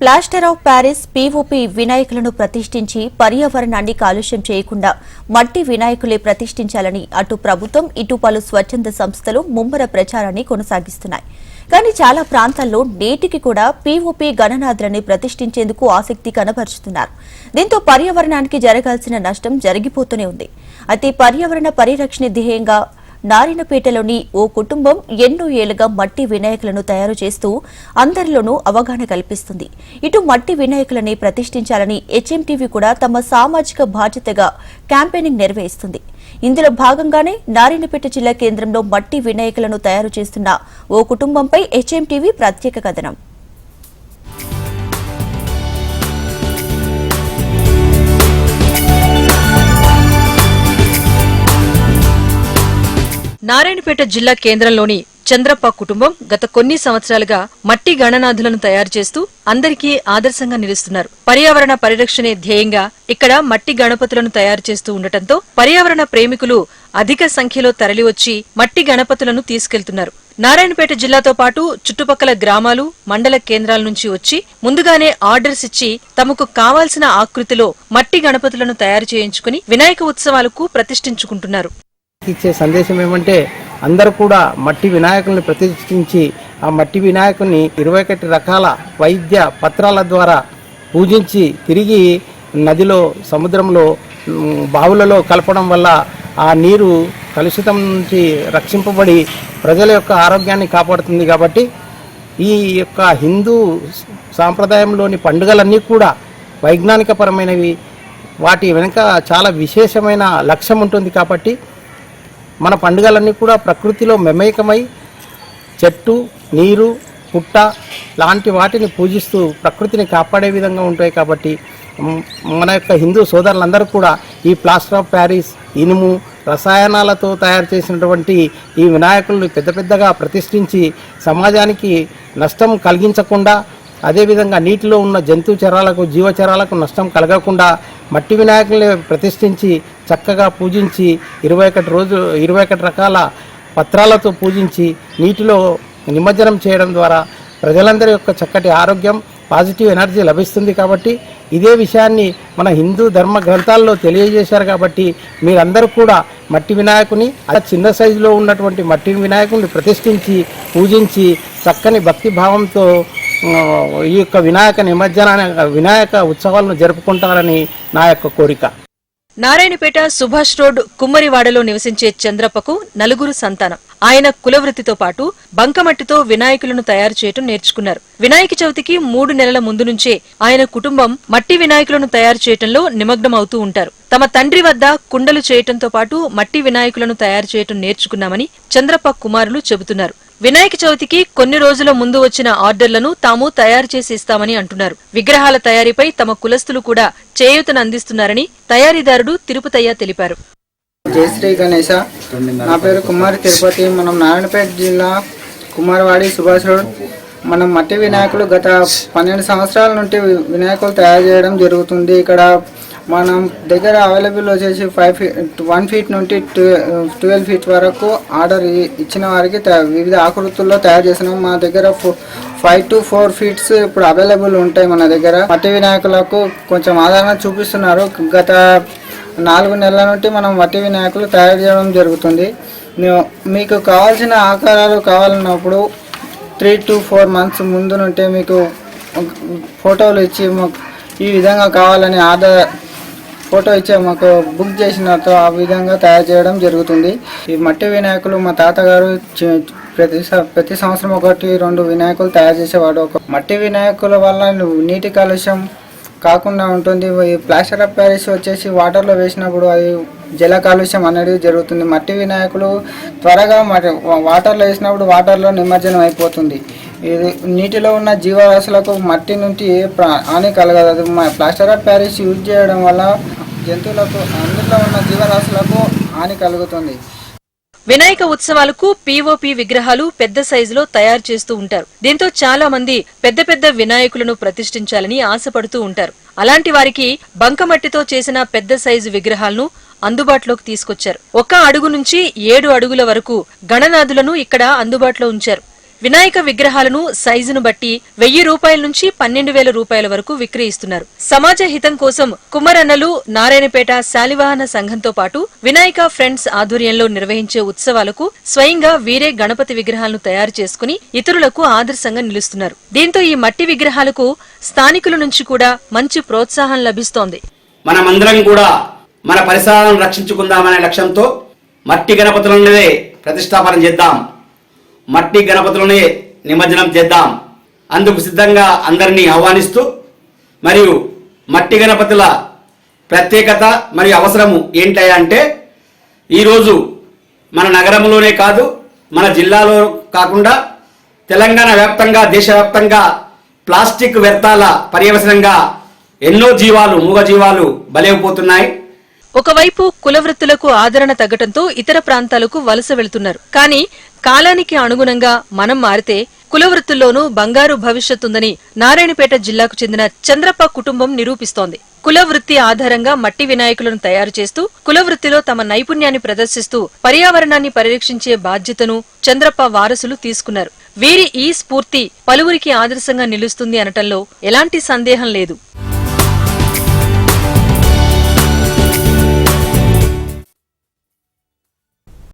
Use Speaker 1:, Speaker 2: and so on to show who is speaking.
Speaker 1: Plaster of Paris POP వినాయకులను ప్రతిష్ఠించి పర్యావరణాన్ని కాలుష్యం చేయకుండా మట్టి వినాయకులే ప్రతిష్ఠించాలని అటు ప్రభుత్వం ఇటు పలు స్వచ్ఛంద సంస్థలు ముమ్మర ప్రచారాన్ని కొనసాగిస్తున్నాయి. కానీ చాలా ప్రాంతాల్లో నేటికి కూడా పీఓపీ గణనాథులని ప్రతిష్ఠించేందుకు ఆసక్తి కనబరుచుతున్నారు దీంతో పర్యావరణానికి జరగాల్సిన నష్టం జరిగిపోతూనే ఉంది. అయితే పర్యావరణ పరిరక్షణ ధ్యేయంగా నారాయణపేటలోని ఓ కుటుంబం ఎన్నో ఏళ్ళుగా మట్టి వినాయకులను తయారు చేస్తూ అందరిలోనూ అవగాహన కల్పిస్తుంది. ఇటు మట్టి వినాయకులని ప్రతిష్ఠించాలని హెచ్ఎంటీవీ కూడా తమ సామాజిక బాధ్యతగా క్యాంపెయినింగ్ నిర్వహిస్తుంది. ఇందులో భాగంగానే నారాయణపేట జిల్లా కేంద్రంలో మట్టి వినాయకులను తయారు చేస్తున్న ఓ కుటుంబంపై హెచ్ఎంటీవీ ప్రత్యేక కథనం.
Speaker 2: నారాయణపేట జిల్లా కేంద్రంలోని చంద్రప్ప కుటుంబం గత కొన్ని సంవత్సరాలుగా మట్టి గణనాథులను తయారు చేస్తూ అందరికీ ఆదర్శంగా నిలుస్తున్నారు. పర్యావరణ పరిరక్షణే ధ్యేయంగా ఇక్కడ మట్టి గణపతులను తయారు చేస్తూ ఉండటంతో పర్యావరణ ప్రేమికులు అధిక సంఖ్యలో తరలివచ్చి మట్టి గణపతులను తీసుకెళ్తున్నారు. నారాయణపేట జిల్లాతో పాటు చుట్టుపక్కల గ్రామాలు మండల కేంద్రాల నుంచి వచ్చి ముందుగానే ఆర్డర్స్ ఇచ్చి తమకు కావాల్సిన ఆకృతిలో మట్టి గణపతులను తయారు చేయించుకుని వినాయక ఉత్సవాలకు ప్రతిష్ఠించుకుంటున్నారు.
Speaker 3: ఇచ్చే సందేశం ఏమంటే అందరూ కూడా మట్టి వినాయకుల్ని ప్రతిష్ఠించి ఆ మట్టి వినాయకుని ఇరవై ఒకటి రకాల వైద్య పత్రాల ద్వారా పూజించి తిరిగి నదిలో సముద్రంలో బావులలో కలపడం వల్ల ఆ నీరు కలుషితం నుంచి రక్షింపబడి ప్రజల యొక్క ఆరోగ్యాన్ని కాపాడుతుంది కాబట్టి ఈ యొక్క హిందూ సాంప్రదాయంలోని పండుగలన్నీ కూడా వైజ్ఞానికపరమైనవి. వాటి వెనుక చాలా విశేషమైన లక్ష్యం ఉంటుంది కాబట్టి మన పండుగలన్నీ కూడా ప్రకృతిలో మెమేకమై చెట్టు నీరు పుట్ట లాంటి వాటిని పూజిస్తూ ప్రకృతిని కాపాడే విధంగా ఉంటాయి కాబట్టి మన యొక్క హిందూ సోదరులందరూ కూడా ఈ ప్లాస్టర్ ఆఫ్ ప్యారిస్ ఇనుము రసాయనాలతో తయారు చేసినటువంటి ఈ వినాయకులను పెద్ద పెద్దగా ప్రతిష్ఠించి సమాజానికి నష్టం కలిగించకుండా అదేవిధంగా నీటిలో ఉన్న జంతు చరాలకు జీవచరాలకు నష్టం కలగకుండా మట్టి వినాయకుల్ని ప్రతిష్ఠించి చక్కగా పూజించి ఇరవై ఒకటి రోజు ఇరవై ఒకటి రకాల పత్రాలతో పూజించి నీటిలో నిమజ్జనం చేయడం ద్వారా ప్రజలందరి యొక్క చక్కటి ఆరోగ్యం పాజిటివ్ ఎనర్జీ లభిస్తుంది కాబట్టి ఇదే విషయాన్ని మన హిందూ ధర్మ గ్రంథాల్లో తెలియజేశారు కాబట్టి మీరందరూ కూడా మట్టి వినాయకుని అలా చిన్న సైజులో ఉన్నటువంటి మట్టి వినాయకుని ప్రతిష్ఠించి పూజించి చక్కని భక్తి భావంతో ఈ యొక్క వినాయక నిమజ్జనాన్ని వినాయక ఉత్సవాలను జరుపుకుంటారని నా యొక్క కోరిక.
Speaker 2: నారాయణపేట సుభాష్ రోడ్ కుమ్మరివాడలో నివసించే చంద్రప్పకు నలుగురు సంతానం. ఆయన కులవృత్తితో పాటు బంకమట్టితో వినాయకులను తయారు చేయటం నేర్చుకున్నారు. వినాయక చవితికి మూడు నెలల ముందు నుంచే ఆయన కుటుంబం మట్టి వినాయకులను తయారు చేయటంలో నిమగ్నం అవుతూ ఉంటారు. తమ తండ్రి వద్ద కుండలు చేయటంతో పాటు మట్టి వినాయకులను తయారు చేయటం నేర్చుకున్నామని చంద్రప్ప కుమారులు చెబుతున్నారు. వినాయక చవితికి కొన్ని రోజుల ముందు వచ్చిన ఆర్డర్లను తాము తయారు చేసి ఇస్తామని అంటున్నారు. విగ్రహాల తయారీపై తమ కులస్తులు కూడా చేయూతను అందిస్తున్నారని తయారీదారుడు తిరుపతయ్య తెలిపారు.
Speaker 4: జై శ్రీ గణేశ. నా పేరు కుమారి తిరుపతి. మనం నారాయణపేట జిల్లా కుమారవాడి సుభాష్ రోడ్. మనం మట్టి వినాయకులు గత పన్నెండు సంవత్సరాల నుండి వినాయకులు తయారు చేయడం జరుగుతుంది. ఇక్కడ మనం దగ్గర అవైలబుల్ వచ్చేసి ఫైవ్ ఫీట్ వన్ ఫీట్ నుండి ట్వెల్వ్ ఫీట్ వరకు ఆర్డర్ ఇచ్చిన వారికి వివిధ ఆకృతుల్లో తయారు చేసినాం మా దగ్గర ఫైవ్ టు ఫోర్ ఫీట్స్ ఇప్పుడు అవైలబుల్ ఉంటాయి మన దగ్గర. మట్టి వినాయకులకు కొంచెం ఆదరణ చూపిస్తున్నారు. గత నాలుగు నెలల నుండి మనం మట్టి వినాయకులు తయారు చేయడం జరుగుతుంది. మీకు కావాల్సిన ఆకారాలు కావాలన్నప్పుడు త్రీ టు ఫోర్ మంత్స్ ముందు నుంటే మీకు ఫోటోలు ఇచ్చి ఈ విధంగా కావాలని ఆర్డర్ ఫోటో ఇచ్చే మాకు బుక్ చేసినతో ఆ విధంగా తయారు చేయడం జరుగుతుంది. ఈ మట్టి వినాయకులు మా తాతగారు ప్రతి ప్రతి సంవత్సరం ఒకటి రెండు వినాయకులు తయారు చేసేవాడు. ఒక మట్టి వినాయకుల వల్ల నీటి కాలుష్యం కాకుండా ఉంటుంది. ఈ ప్లాస్టర్ ఆఫ్ ప్యారిస్ వచ్చేసి వాటర్లో వేసినప్పుడు అది జల కాలుష్యం అనేది జరుగుతుంది. మట్టి వినాయకులు త్వరగా మరి వాటర్లో వేసినప్పుడు వాటర్లో నిమజ్జనం అయిపోతుంది. ఇది నీటిలో ఉన్న జీవరాశులకు మట్టి నుండి ఏ హాని కలగదు. అది ప్లాస్టర్ ఆఫ్ ప్యారిస్ యూజ్ చేయడం వల్ల జంతువులకు అందులో ఉన్న జీవరాశులకు హాని కలుగుతుంది.
Speaker 2: వినాయక ఉత్సవాలకు పీఓపీ విగ్రహాలు పెద్ద సైజులో తయారు చేస్తూ ఉంటారు. దీంతో చాలా మంది పెద్ద పెద్ద వినాయకులను ప్రతిష్ఠించాలని ఆశపడుతూ ఉంటారు. అలాంటి వారికి బంకమట్టితో చేసిన పెద్ద సైజు విగ్రహాలను అందుబాటులోకి తీసుకొచ్చారు. ఒక అడుగు నుంచి ఏడు అడుగుల వరకు గణనాథులను ఇక్కడ అందుబాటులో ఉంచారు. వినాయక విగ్రహాలను సైజును బట్టి వెయ్యి రూపాయల నుంచి పన్నెండు వేల రూపాయల వరకు విక్రయిస్తున్నారు. సమాజ హితం కోసం కుమ్మరన్నలు నారాయణపేట శాలివాహన సంఘంతో పాటు వినాయక ఫ్రెండ్స్ ఆధ్వర్యంలో నిర్వహించే ఉత్సవాలకు స్వయంగా వీరే గణపతి విగ్రహాలను తయారు చేసుకుని ఇతరులకు ఆదర్శంగా నిలుస్తున్నారు. దీంతో ఈ మట్టి విగ్రహాలకు స్థానికుల నుంచి కూడా మంచి ప్రోత్సాహం లభిస్తోంది.
Speaker 5: మనమందరం కూడా మన పరిసరాలను రక్షించుకుందామనే లక్ష్యంతో మట్టి గణపతులనే ప్రతిష్టాపన చేద్దాం. మట్టి గణపతులనే నిమజ్జనం చేద్దాం. అందుకు సిద్ధంగా అందరినీ ఆహ్వానిస్తూ మరియు మట్టి గణపతుల ప్రత్యేకత మరియు అవసరము ఏంటంటే అంటే ఈరోజు మన నగరంలోనే కాదు మన జిల్లాలో కాకుండా తెలంగాణ వ్యాప్తంగా దేశవ్యాప్తంగా ప్లాస్టిక్ వ్యర్థాల పర్యవసనంగా ఎన్నో జీవాలు మూగ జీవాలు బలైపోతున్నాయి.
Speaker 2: ఒకవైపు కులవృత్తులకు ఆదరణ తగ్గటంతో ఇతర ప్రాంతాలకు వలస వెళ్తున్నారు. కానీ కాలానికి అనుగుణంగా మనం మారితే కులవృత్తుల్లోనూ బంగారు భవిష్యత్తుందని నారాయణపేట జిల్లాకు చెందిన చంద్రప్ప కుటుంబం నిరూపిస్తోంది. కులవృత్తి ఆధారంగా మట్టి వినాయకులను తయారు చేస్తూ కులవృత్తిలో తమ నైపుణ్యాన్ని ప్రదర్శిస్తూ పర్యావరణాన్ని పరిరక్షించే బాధ్యతను చంద్రప్ప వారసులు తీసుకున్నారు. వీరి ఈ స్ఫూర్తి పలువురికి ఆదర్శంగా నిలుస్తుంది అనటంలో ఎలాంటి సందేహం లేదు.